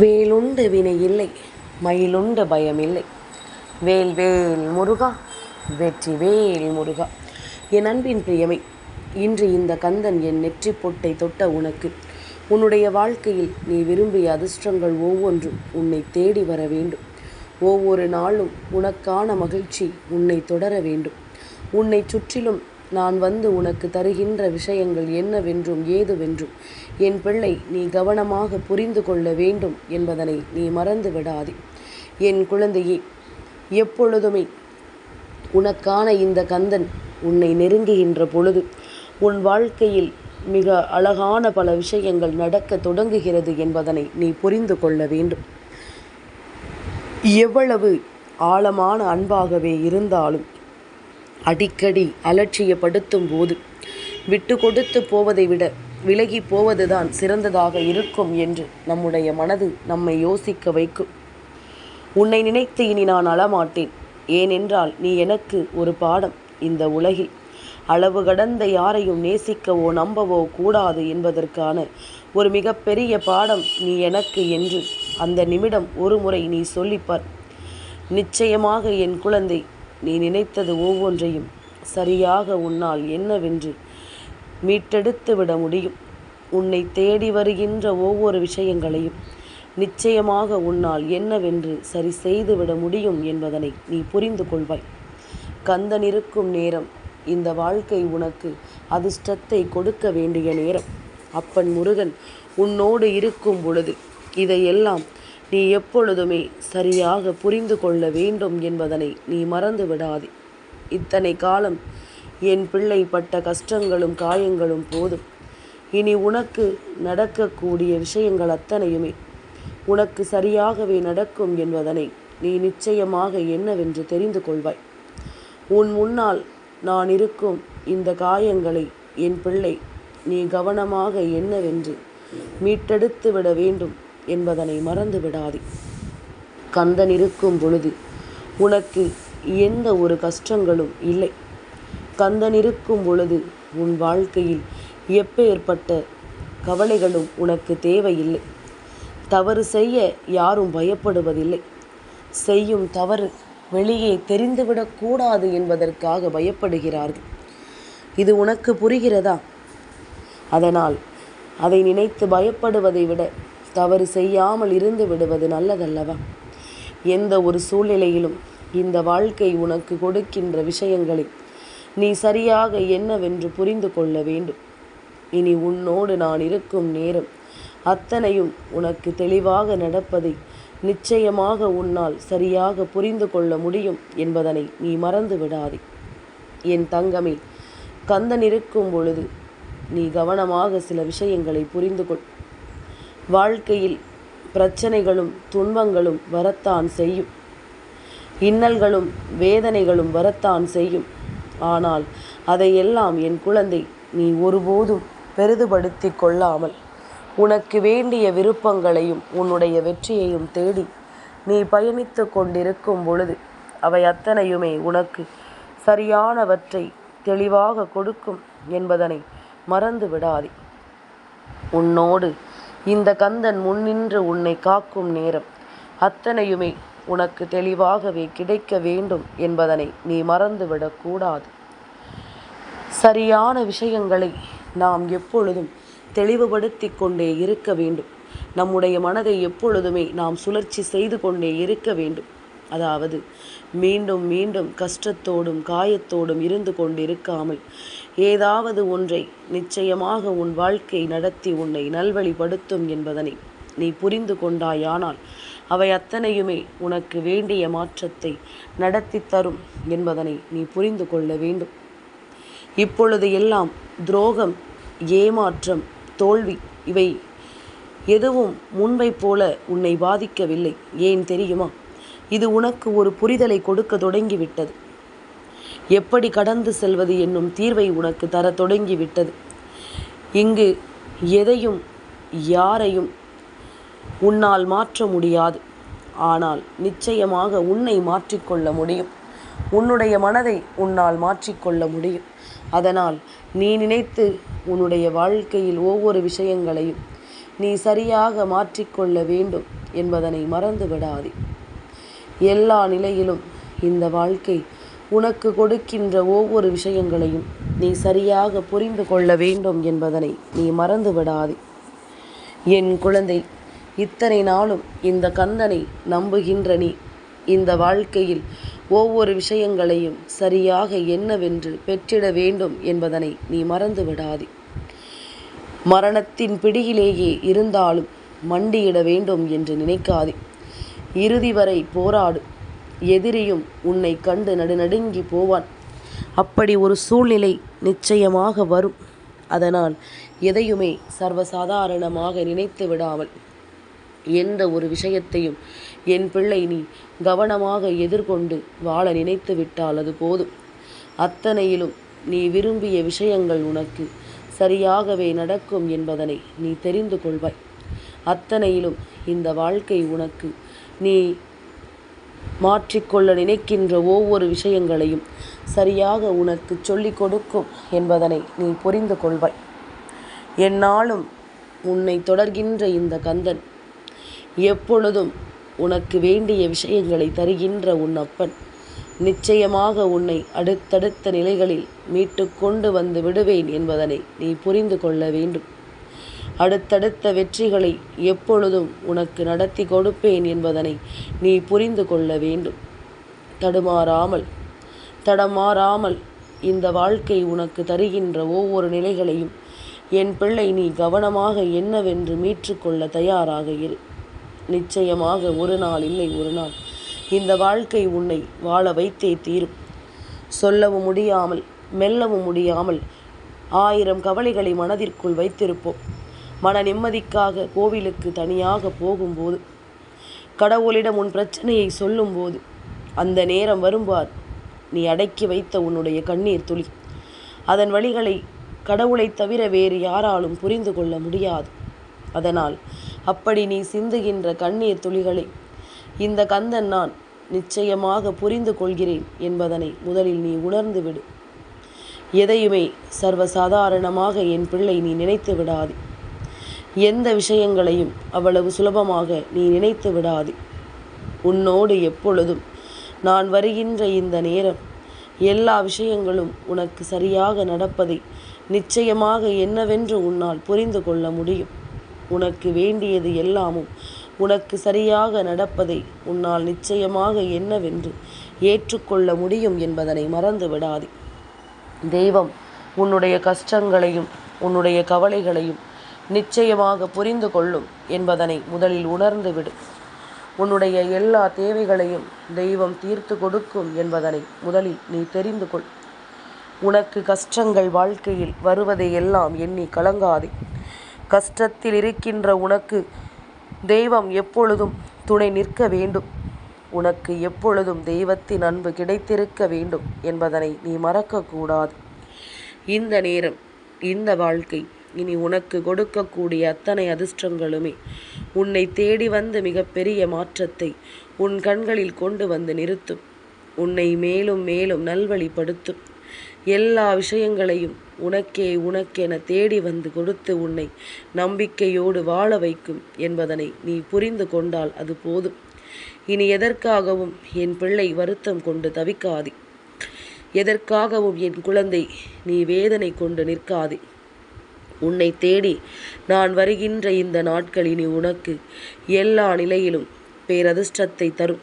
வேலுண்டு வினை இல்லை மயிலுண்டு இல்லை. வேல் வேல் முருகா வெற்றி வேல் முருகா. என் அன்பின் பிரியமை இன்று இந்த கந்தன் என் நெற்றி பொட்டை தொட்ட உனக்கு. உன்னுடைய வாழ்க்கையில் நீ விரும்பிய அதிர்ஷ்டங்கள் ஒவ்வொன்றும் உன்னை தேடி வர வேண்டும். ஒவ்வொரு நாளும் உனக்கான மகிழ்ச்சி உன்னை தொடர வேண்டும். உன்னை சுற்றிலும் நான் வந்து உனக்கு தருகின்ற விஷயங்கள் என்னவென்றும் ஏதுவென்றும். என் பிள்ளை நீ கவனமாக புரிந்து கொள்ள வேண்டும் என்பதனை நீ மறந்து விடாதே. என் குழந்தையே எப்பொழுதுமே உனக்கான இந்த கந்தன் உன்னை நெருங்குகின்ற பொழுது உன் வாழ்க்கையில் மிக அழகான பல விஷயங்கள் நடக்க தொடங்குகிறது என்பதனை நீ புரிந்து கொள்ள வேண்டும். எவ்வளவு ஆழமான அன்பாகவே இருந்தாலும் அடிக்கடி அலட்சியப்படுத்தும் போது விட்டு கொடுத்து போவதை விட விலகி போவதுதான் சிறந்ததாக இருக்கும் என்று நம்முடைய மனது நம்மை யோசிக்க வைக்கும். உன்னை நினைத்து இனி நான் அழமாட்டேன். ஏனென்றால் நீ எனக்கு ஒரு பாடம் இந்த உலகில். அளவு கடந்த யாரையும் நேசிக்கவோ நம்பவோ கூடாது என்பதற்கான ஒரு மிகப்பெரிய பாடம் நீ எனக்கு என்று அந்த நிமிடம் ஒரு முறை நீ சொல்லிப்பார். நிச்சயமாக என் குழந்தை நீ நினைத்தது ஒவ்வொன்றையும் சரியாக உன்னால் என்னவென்று மீட்டெடுத்து விட முடியும். உன்னை தேடி வருகின்ற ஒவ்வொரு விஷயங்களையும் நிச்சயமாக உன்னால் என்னவென்று சரி செய்து விட முடியும் என்பதனை நீ புரிந்து கொள்வாய். கந்தன் இருக்கும் நேரம் இந்த வாழ்க்கை உனக்கு அதிர்ஷ்டத்தை கொடுக்க வேண்டிய நேரம். அப்பன் முருகன் உன்னோடு இருக்கும் பொழுது இதையெல்லாம் நீ எப்பொழுதுமே சரியாக புரிந்து கொள்ள வேண்டும் என்பதனை நீ மறந்து விடாதே. இத்தனை காலம் என் பிள்ளை பட்ட கஷ்டங்களும் காயங்களும் போதும். இனி உனக்கு நடக்கக்கூடிய விஷயங்கள் அத்தனையுமே உனக்கு சரியாகவே நடக்கும் என்பதனை நீ நிச்சயமாக என்னவென்று தெரிந்து கொள்வாய். உன் முன்னால் நான் இருக்கும் இந்த காயங்களை என் பிள்ளை நீ கவனமாக என்னவென்று மீட்டெடுத்து விட வேண்டும். என்பதனை மறந்து விடாதே கந்தன் இருக்கும் பொழுது உனக்கு எந்த ஒரு கஷ்டங்களும் இல்லை. கந்தன் இருக்கும் பொழுது உன் வாழ்க்கையில் எப்பேற்பட்ட கவலைகளும் உனக்கு தேவையில்லை. தவறு செய்ய யாரும் பயப்படுவதில்லை. செய்யும் தவறு வெளியே தெரிந்துவிடக்கூடாது என்பதற்காக பயப்படுகிறார்கள். இது உனக்கு புரிகிறதா? அதனால் அதை நினைத்து பயப்படுவதை விட தவறு செய்யாமல் இருந்து விடுவது நல்லதல்லவா? எந்த ஒரு சூழ்நிலையிலும் இந்த வாழ்க்கை உனக்கு கொடுக்கின்ற விஷயங்களை நீ சரியாக என்னவென்று புரிந்து கொள்ள வேண்டும். இனி உன்னோடு நான் இருக்கும் நேரம் அத்தனையும் உனக்கு தெளிவாக நடப்பதை நிச்சயமாக உன்னால் சரியாக புரிந்து கொள்ள முடியும் என்பதனை நீ மறந்து விடாதே. என் தங்கமே கந்தன் இருக்கும் பொழுது நீ கவனமாக சில விஷயங்களை புரிந்து கொள். வாழ்க்கையில் பிரச்சனைகளும் துன்பங்களும் வரத்தான் செய்யும். இன்னல்களும் வேதனைகளும் வரத்தான் செய்யும். ஆனால் அதையெல்லாம் என் குழந்தை நீ ஒருபோதும் பெரிதுபடுத்தி கொள்ளாமல் உனக்கு வேண்டிய விருப்பங்களையும் உன்னுடைய வெற்றியையும் தேடி நீ பயணித்து கொண்டிருக்கும் பொழுது அவை அத்தனையுமே உனக்கு சரியானவற்றை தெளிவாக கொடுக்கும் என்பதனை மறந்து விடாதே உன்னோடு இந்த கந்தன் முன்னின்று உன்னை காக்கும் நேரம். அத்தனையுமே உனக்கு தெளிவாகவே கிடைக்க வேண்டும் என்பதனை நீ மறந்துவிடக்கூடாது சரியான விஷயங்களை நாம் எப்பொழுதும் தெளிவுபடுத்தி கொண்டே இருக்க வேண்டும். நம்முடைய மனதை எப்பொழுதுமே நாம் சுழற்சி செய்து கொண்டே இருக்க வேண்டும். அதாவது மீண்டும் மீண்டும் கஷ்டத்தோடும் காயத்தோடும் இருந்து கொண்டிருக்காமல் ஏதாவது ஒன்றை நிச்சயமாக உன் வாழ்க்கை நடத்தி உன்னை நல்வழிப்படுத்தும் என்பதனை நீ புரிந்து கொண்டாயானால் அவை அத்தனையுமே உனக்கு வேண்டிய மாற்றத்தை நடத்தி தரும் என்பதனை நீ புரிந்து கொள்ள வேண்டும். இப்பொழுது எல்லாம் துரோகம் ஏமாற்றம் தோல்வி இவை எதுவும் முன்பை போல உன்னை பாதிக்கவில்லை. ஏன் தெரியுமா? இது உனக்கு ஒரு புரிதலை கொடுக்க தொடங்கிவிட்டது. எப்படி கடந்து செல்வது என்னும் தீர்வை உனக்கு தர தொடங்கிவிட்டது. இங்கு எதையும் யாரையும் உன்னால் மாற்ற முடியாது. ஆனால் நிச்சயமாக உன்னை மாற்றிக்கொள்ள முடியும். உன்னுடைய மனதை உன்னால் மாற்றிக்கொள்ள முடியும். அதனால் நீ நினைத்து உன்னுடைய வாழ்க்கையில் ஒவ்வொரு விஷயங்களையும் நீ சரியாக மாற்றிக்கொள்ள வேண்டும் என்பதனை மறந்து விடாதே எல்லா நிலையிலும் இந்த வாழ்க்கை உனக்கு கொடுக்கின்ற ஒவ்வொரு விஷயங்களையும் நீ சரியாக புரிந்து கொள்ள வேண்டும் என்பதனை நீ மறந்து விடாதே என் குழந்தை இத்தனை நாளும் இந்த கந்தனை நம்புகின்ற நீ. இந்த வாழ்க்கையில் ஒவ்வொரு விஷயங்களையும் சரியாக என்னவென்று பெற்றிட வேண்டும் என்பதனை நீ மறந்து விடாதே மரணத்தின் பிடியிலேயே இருந்தாலும் மண்டியிட வேண்டும் என்று நினைக்காதே. இறுதி வரை போராடு. எதிரியும் உன்னை கண்டு நடுநடுங்கி போவான். அப்படி ஒரு சூழ்நிலை நிச்சயமாக வரும். அதனால் எதையுமே சர்வசாதாரணமாக நினைத்து விடாமல் எந்த ஒரு விஷயத்தையும் என் பிள்ளை நீ கவனமாக எதிர்கொண்டு வாழ நினைத்து விட்டால் அது போதும். அத்தனையிலும் நீ விரும்பிய விஷயங்கள் உனக்கு சரியாகவே நடக்கும் என்பதனை நீ தெரிந்து கொள்வாய். அத்தனையிலும் இந்த வாழ்க்கை உனக்கு நீ மாற்றிக்கொள்ள நினைக்கின்ற ஒவ்வொரு விஷயங்களையும் சரியாக உனக்கு சொல்லிக் கொடுக்கும் என்பதனை நீ புரிந்து கொள்வாய். என்னாலும் உன்னை தொடர்கின்ற இந்த கந்தன் எப்பொழுதும் உனக்கு வேண்டிய விஷயங்களை தருகின்ற உன் அப்பன் நிச்சயமாக உன்னை அடுத்தடுத்த நிலைகளில் மீட்டு கொண்டு வந்து விடுவேன் என்பதனை நீ புரிந்து கொள்ள வேண்டும். அடுத்தடுத்த வெற்றிகளை எப்பொழுதும் உனக்கு நடத்தி கொடுப்பேன் என்பதனை நீ புரிந்து கொள்ள வேண்டும். தடுமாறாமல் தடமாறாமல் இந்த வாழ்க்கை உனக்கு தருகின்ற ஒவ்வொரு நிலைகளையும் என் பிள்ளை நீ கவனமாக என்னவென்று மீற்றுக்கொள்ள தயாராக இரு. நிச்சயமாக ஒரு நாள் இல்லை ஒரு நாள். இந்த வாழ்க்கை உன்னை வாழ வைத்தே தீரும். சொல்லவும் முடியாமல் மெல்லவும் முடியாமல் ஆயிரம் கவலைகளை மனதிற்குள் வைத்திருப்போம். மன நிம்மதிக்காக கோவிலுக்கு தனியாக போகும்போது கடவுளிடம் உன் பிரச்சனையை சொல்லும்போது அந்த நேரம் வரும்பார். நீ அடக்கி வைத்த உன்னுடைய கண்ணீர் துளி. அதன் வழிகளை கடவுளை தவிர வேறு யாராலும் புரிந்து கொள்ள முடியாது. அதனால் அப்படி நீ சிந்துகின்ற கண்ணீர் துளிகளை இந்த கந்தன் நான் நிச்சயமாக புரிந்து கொள்கிறேன் என்பதனை முதலில் நீ உணர்ந்து விடு. எதையுமே சர்வசாதாரணமாக என் பிள்ளை நீ நினைத்து விடாதே. எந்த விஷயங்களையும் அவ்வளவு சுலபமாக நீ நினைத்து விடாதே. உன்னோடு எப்பொழுதும் நான் வருகின்ற இந்த நேரம் எல்லா விஷயங்களும் உனக்கு சரியாக நடப்பதை நிச்சயமாக என்னவென்று உன்னால் புரிந்து கொள்ள முடியும். உனக்கு வேண்டியது எல்லாமும் உனக்கு சரியாக நடப்பதை உன்னால் நிச்சயமாக என்னவென்று ஏற்றுக்கொள்ள முடியும் என்பதனை மறந்து விடாதே. தெய்வம் உன்னுடைய கஷ்டங்களையும் உன்னுடைய கவலைகளையும் நிச்சயமாக புரிந்து கொள்ளும் என்பதனை முதலில் உணர்ந்து விடு. உன்னுடைய எல்லா தேவைகளையும் தெய்வம் தீர்த்து கொடுக்கும் என்பதனை முதலில் நீ தெரிந்து கொள். உனக்கு கஷ்டங்கள் வாழ்க்கையில் வருவதை எல்லாம் எண்ணி கலங்காதே. கஷ்டத்தில் இருக்கின்ற உனக்கு தெய்வம் எப்பொழுதும் துணை நிற்க வேண்டும். உனக்கு எப்பொழுதும் தெய்வத்தின் அன்பு கிடைத்திருக்க வேண்டும் என்பதனை நீ மறக்கக்கூடாது. இந்த நேரம் இந்த வாழ்க்கை இனி உனக்கு கொடுக்கக்கூடிய அத்தனை அதிர்ஷ்டங்களுமே உன்னை தேடி வந்து மிகப்பெரிய மாற்றத்தை உன் கண்களில் கொண்டு வந்து நிறுத்தும். உன்னை மேலும் மேலும் நல்வழிப்படுத்தும். எல்லா விஷயங்களையும் உனக்கே உனக்கென தேடி வந்து கொடுத்து உன்னை நம்பிக்கையோடு வாழ வைக்கும் என்பதனை நீ புரிந்து கொண்டால் அது போதும். இனி எதற்காகவும் என் பிள்ளை வருத்தம் கொண்டு தவிக்காதே. எதற்காகவும் என் குழந்தை நீ வேதனை கொண்டு நிற்காதே. உன்னை தேடி நான் வருகின்ற இந்த நாட்கள் இனி உனக்கு எல்லா நிலையிலும் பேரதிர்ஷ்டத்தை தரும்.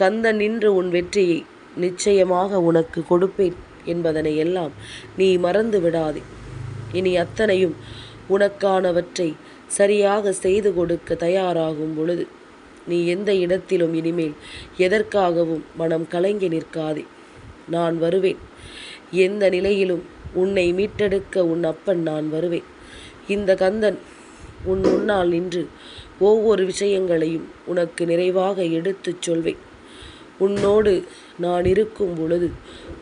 தந்த நின்று உன் வெற்றியை நிச்சயமாக உனக்கு கொடுப்பேன் என்பதனை எல்லாம் நீ மறந்து விடாதே. இனி அத்தனையும் உனக்கானவற்றை சரியாக செய்து கொடுக்க தயாராகும் பொழுது நீ எந்த இடத்திலும் இனிமேல் எதற்காகவும் மனம் கலங்கி நிற்காதே. நான் வருவேன். எந்த நிலையிலும் உன்னை மீட்டெடுக்க உன் அப்பன் நான் வருவேன். இந்த கந்தன் உன் முன்னால் நின்று ஒவ்வொரு விஷயங்களையும் உனக்கு நிறைவாக எடுத்துச் சொல்வேன். உன்னோடு நான் இருக்கும் பொழுது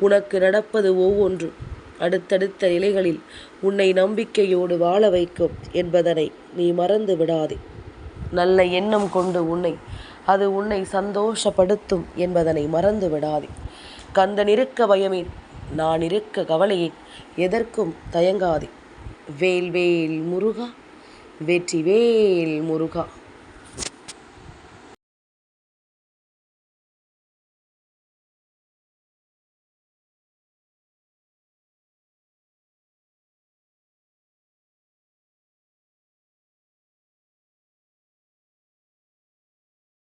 உனக்கு நடப்பது ஒவ்வொன்றும் அடுத்தடுத்த நிலைகளில் உன்னை நம்பிக்கையோடு வாழ வைக்கும் என்பதனை நீ மறந்து விடாதே. நல்ல எண்ணம் கொண்டு உன்னை அது உன்னை சந்தோஷப்படுத்தும் என்பதனை மறந்து விடாதே. கந்தன் இருக்க பயமே நான் இருக்க கவலையை எதற்கும் தயங்காதே. வேல் வேல் முருகா. வெற்றி வேல் முருகா.